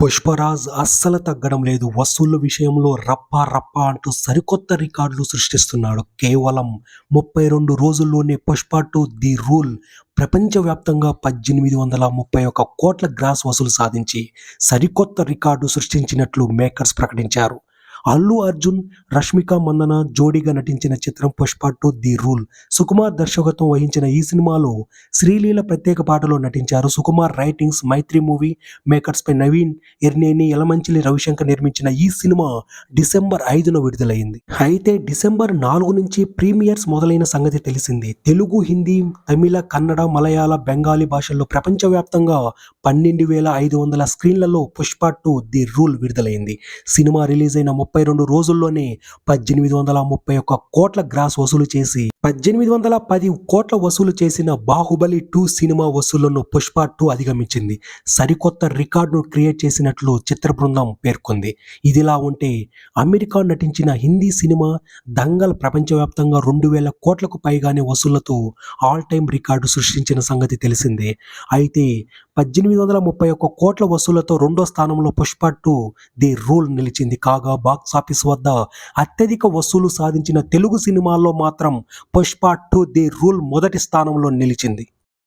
పుష్పరాజ్ అస్సలు తగ్గడం లేదు. వసూళ్ళ విషయంలో రప్ప రప్ప అంటూ సరికొత్త రికార్డులు సృష్టిస్తున్నాడు. కేవలం ముప్పై రెండు రోజుల్లోనే పుష్ప టు ది రూల్ ప్రపంచవ్యాప్తంగా పద్దెనిమిది వందల ముప్పై ఒక కోట్ల గ్రాస్ వసూలు సాధించి సరికొత్త రికార్డు సృష్టించినట్లు మేకర్స్ ప్రకటించారు. అల్లు అర్జున్ రష్మిక మందన జోడీగా నటించిన చిత్రం Pushpa two the rule. Sukumar దర్శకత్వం వహించిన ఈ సినిమాలో శ్రీలీల ప్రత్యేక పాటలో నటించారు Sukumar writings Mythri movie makers పై నవీన్ ఎర్నేని యలమంచిలి రవిశంకర్ నిర్మించిన ఈ సినిమా డిసెంబర్ ఐదున విడుదలైంది. అయితే డిసెంబర్ నాలుగు నుంచి ప్రీమియర్స్ మొదలైన సంగతి తెలిసింది. తెలుగు హిందీ తమిళ కన్నడ మలయాళ బెంగాలీ భాషల్లో ప్రపంచవ్యాప్తంగా పన్నెండు వేల ఐదు వందల స్క్రీన్లలో పుష్ప టు ది రూల్ విడుదలైంది. సినిమా రిలీజ్ అయిన ముప్పై రెండు రోజుల్లోనే పద్దెనిమిది వందల ముప్పై ఒక్క కోట్ల గ్రాస్ వసూలు చేసి పద్దెనిమిది వందల పది కోట్ల వసూలు చేసిన బాహుబలి టూ సినిమా వసూళ్ళను పుష్ప టూ అధిగమించింది. సరికొత్త రికార్డును క్రియేట్ చేసినట్లు చిత్ర బృందం పేర్కొంది. ఇదిలా ఉంటే అమెరికా నటించిన హిందీ సినిమా దంగల్ ప్రపంచవ్యాప్తంగా రెండు వేల కోట్లకు పైగానే వసూళ్ళతో ఆల్ టైమ్ రికార్డు సృష్టించిన సంగతి తెలిసిందే. అయితే పద్దెనిమిది వందల ముప్పై ఒక్క కోట్ల వసూళ్ళతో రెండో స్థానంలో పుష్ప టూ ది రూల్ నిలిచింది. కాగా బాక్స్ ఆఫీస్ వద్ద అత్యధిక వసూలు సాధించిన తెలుగు సినిమాల్లో మాత్రం పుష్ప టూ ది రూల్ మొదటి స్థానంలో నిలిచింది.